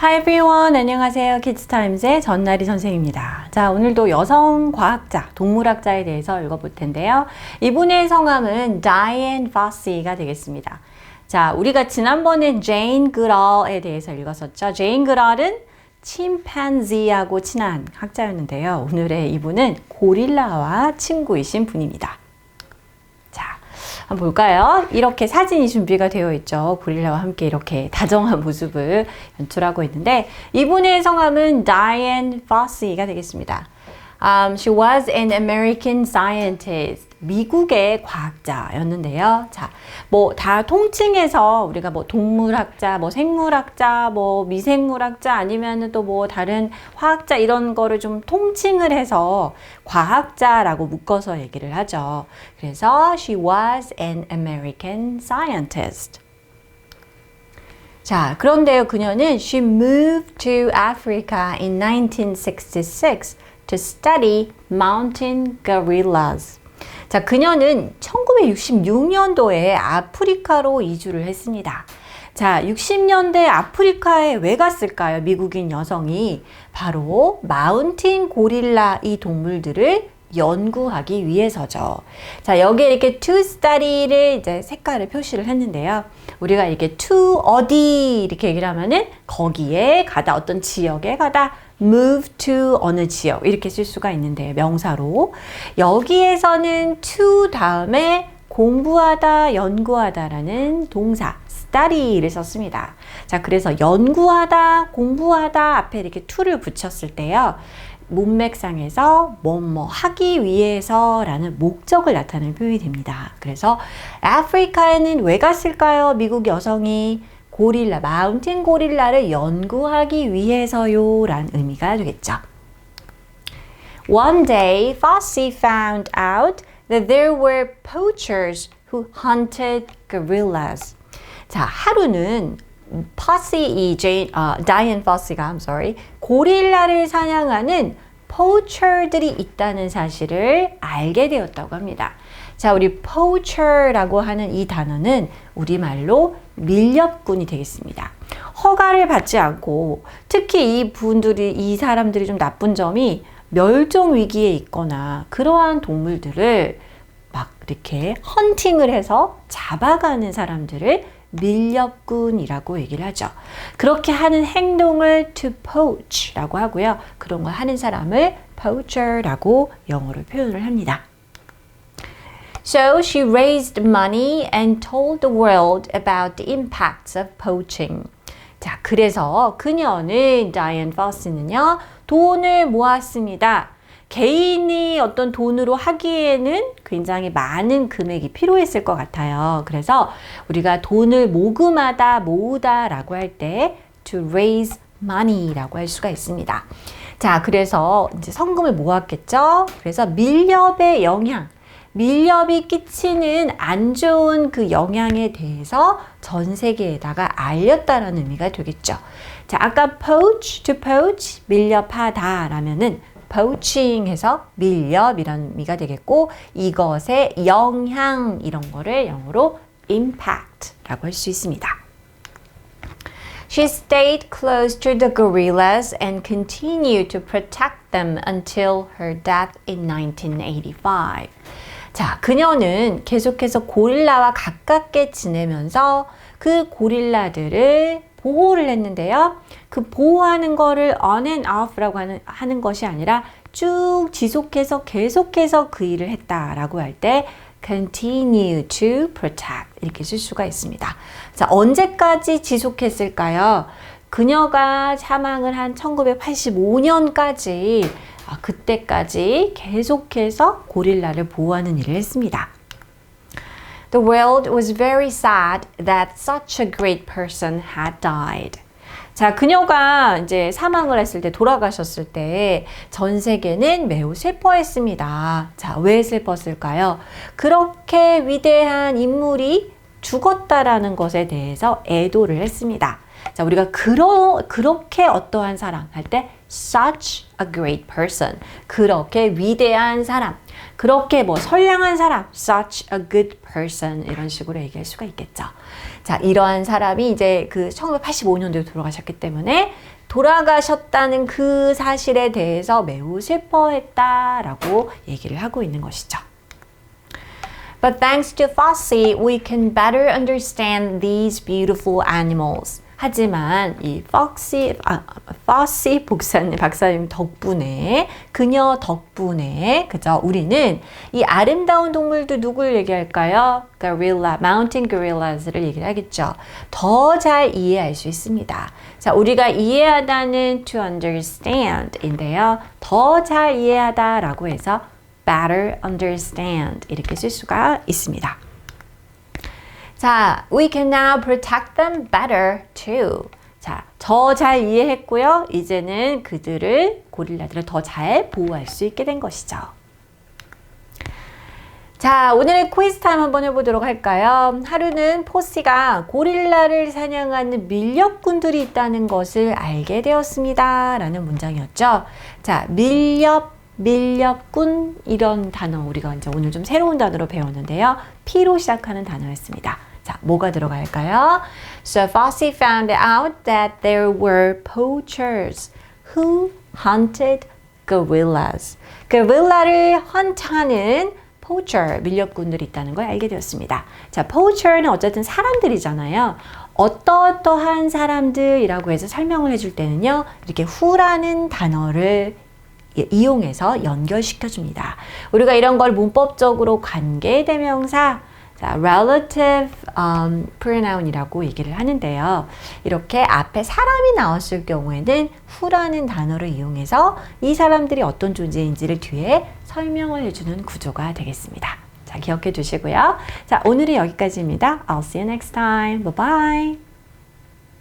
Hi everyone. 안녕하세요. 키즈타임즈의 전나리 선생입니다. 자, 오늘도 여성 과학자, 동물학자에 대해서 읽어볼 텐데요. 이분의 성함은 Diane Fossey가 되겠습니다. 자, 우리가 지난번에 제인 그럴에 대해서 읽었었죠. 제인 그럴은 침팬지하고 친한 학자였는데요. 오늘의 이분은 고릴라와 친구이신 분입니다. 자, 한번 볼까요? 이렇게 사진이 준비가 되어 있죠. 고릴라와 함께 이렇게 다정한 모습을 연출하고 있는데 이분의 성함은 Diane Fossey가 되겠습니다. Um, she was an American scientist. 미국의 과학자였는데요. 자, 뭐 다 통칭해서 우리가 뭐 동물학자, 뭐 생물학자, 뭐 미생물학자 아니면은 또 뭐 다른 화학자 이런 거를 좀 통칭을 해서 과학자라고 묶어서 얘기를 하죠. 그래서 she was an American scientist. 자, 그런데요, 그녀는 she moved to Africa in 1966 to study mountain gorillas. 자, 그녀는 1966년도에 아프리카로 이주를 했습니다. 자, 60년대 아프리카에 왜 갔을까요? 미국인 여성이 바로 마운틴 고릴라 이 동물들을 연구하기 위해서죠. 자, 여기에 이렇게 to study를 이제 색깔을 표시를 했는데요. 우리가 이렇게 to 어디 이렇게 얘기를 하면은 거기에 가다 어떤 지역에 가다 move to 어느 지역 이렇게 쓸 수가 있는데 명사로 여기에서는 to 다음에 공부하다, 연구하다라는 동사 study를 썼습니다. 자, 그래서 연구하다, 공부하다 앞에 이렇게 to를 붙였을 때요. 문맥상에서 뭐뭐 하기 위해서라는 목적을 나타내는 표현이 됩니다. 그래서 아프리카에는 왜 갔을까요? 미국 여성이 고릴라, 마운틴 고릴라를 연구하기 위해서요 라는 의미가 되겠죠. One day, Fossey found out that there were poachers who hunted gorillas. 자, 하루는 퍼시 이 제인 어, 다이앤 퍼시가 I'm sorry 고릴라를 사냥하는 포처들이 있다는 사실을 알게 되었다고 합니다. 자, 우리 poacher라고 하는 이 단어는 우리말로 밀렵꾼이 되겠습니다. 허가를 받지 않고 특히 이 분들이 이 사람들이 좀 나쁜 점이 멸종 위기에 있거나 그러한 동물들을 막 이렇게 헌팅을 해서 잡아가는 사람들을 밀렵꾼이라고 얘기를 하죠. 그렇게 하는 행동을 to poach라고 하고요. 그런 걸 하는 사람을 poacher라고 영어로 표현을 합니다. So she raised money and told the world about the impacts of poaching. 자, 그래서 그녀는 다이앤 퍼스는요, 돈을 모았습니다. 개인이 어떤 돈으로 하기에는 굉장히 많은 금액이 필요했을 것 같아요. 그래서 우리가 돈을 모금하다, 모으다 라고 할 때 to raise money라고 할 수가 있습니다. 자, 그래서 이제 성금을 모았겠죠? 그래서 밀렵의 영향, 밀렵이 끼치는 안 좋은 그 영향에 대해서 전 세계에다가 알렸다라는 의미가 되겠죠. 자, 아까 poach, to poach, 밀렵하다 라면은 poaching 해서 밀렵이라는 의미가 되겠고 이것의 영향 이런 거를 영어로 impact라고 할 수 있습니다. She stayed close to the gorillas and continued to protect them until her death in 1985. 자, 그녀는 계속해서 고릴라와 가깝게 지내면서 그 고릴라들을 보호를 했는데요. 그 보호하는 거를 on and off라고 하는, 하는 것이 아니라 쭉 지속해서 계속해서 그 일을 했다라고 할 때 continue to protect 이렇게 쓸 수가 있습니다. 자, 언제까지 지속했을까요? 그녀가 사망을 한 1985년까지 아, 그때까지 계속해서 고릴라를 보호하는 일을 했습니다. The world was very sad that such a great person had died. 자, 그녀가 이제 사망을 했을 때, 돌아가셨을 때, 전 세계는 매우 슬퍼했습니다. 자, 왜 슬펐을까요? 그렇게 위대한 인물이 죽었다라는 것에 대해서 애도를 했습니다. 자, 우리가 그러, 그렇게 어떠한 사람 할 때, such a great person. 그렇게 위대한 사람. 그렇게 뭐 선량한 사람, such a good person 이런 식으로 얘기할 수가 있겠죠. 자, 이러한 사람이 이제 그 1985년도에 돌아가셨기 때문에 돌아가셨다는 그 사실에 대해서 매우 슬퍼했다라고 얘기를 하고 있는 것이죠. But thanks to Fossey, we can better understand these beautiful animals. 하지만 이 Foxy, 아, Fossey 복사님, 박사님 덕분에, 그녀 덕분에, 그죠? 우리는 이 아름다운 동물도 누굴 얘기할까요? Gorilla, Mountain Gorillas를 얘기를 하겠죠. 더 잘 이해할 수 있습니다. 자, 우리가 이해하다는 to understand인데요. 더 잘 이해하다라고 해서 better understand 이렇게 쓸 수가 있습니다. 자, we can now protect them better too. 자, 더잘 이해했고요. 이제는 그들을 고릴라들을 더 잘 보호할 수 있게 된 것이죠. 자, 오늘의 퀴즈 타임 한번 해보도록 할까요? 하루는 포시가 고릴라를 사냥하는 밀렵꾼들이 있다는 것을 알게 되었습니다. 라는 문장이었죠. 자, 밀렵, 밀렵꾼 이런 단어 우리가 이제 오늘 좀 새로운 단어로 배웠는데요. P로 시작하는 단어였습니다. 자, 뭐가 들어갈까요? So Fossey found out that there were poachers who hunted gorillas. goril라를 헌트하는 poacher, 밀렵꾼들이 있다는 걸 알게 되었습니다. 자, poacher는 어쨌든 사람들이잖아요. 어떠어떠한 사람들이라고 해서 설명을 해줄 때는요, 이렇게 who라는 단어를 이용해서 연결시켜 줍니다. 우리가 이런 걸 문법적으로 관계 대명사, 자, relative um, pronoun이라고 얘기를 하는데요. 이렇게 앞에 사람이 나왔을 경우에는 who라는 단어를 이용해서 이 사람들이 어떤 존재인지를 뒤에 설명을 해주는 구조가 되겠습니다. 자, 기억해 두시고요. 자, 오늘은 여기까지입니다. I'll see you next time. Bye bye.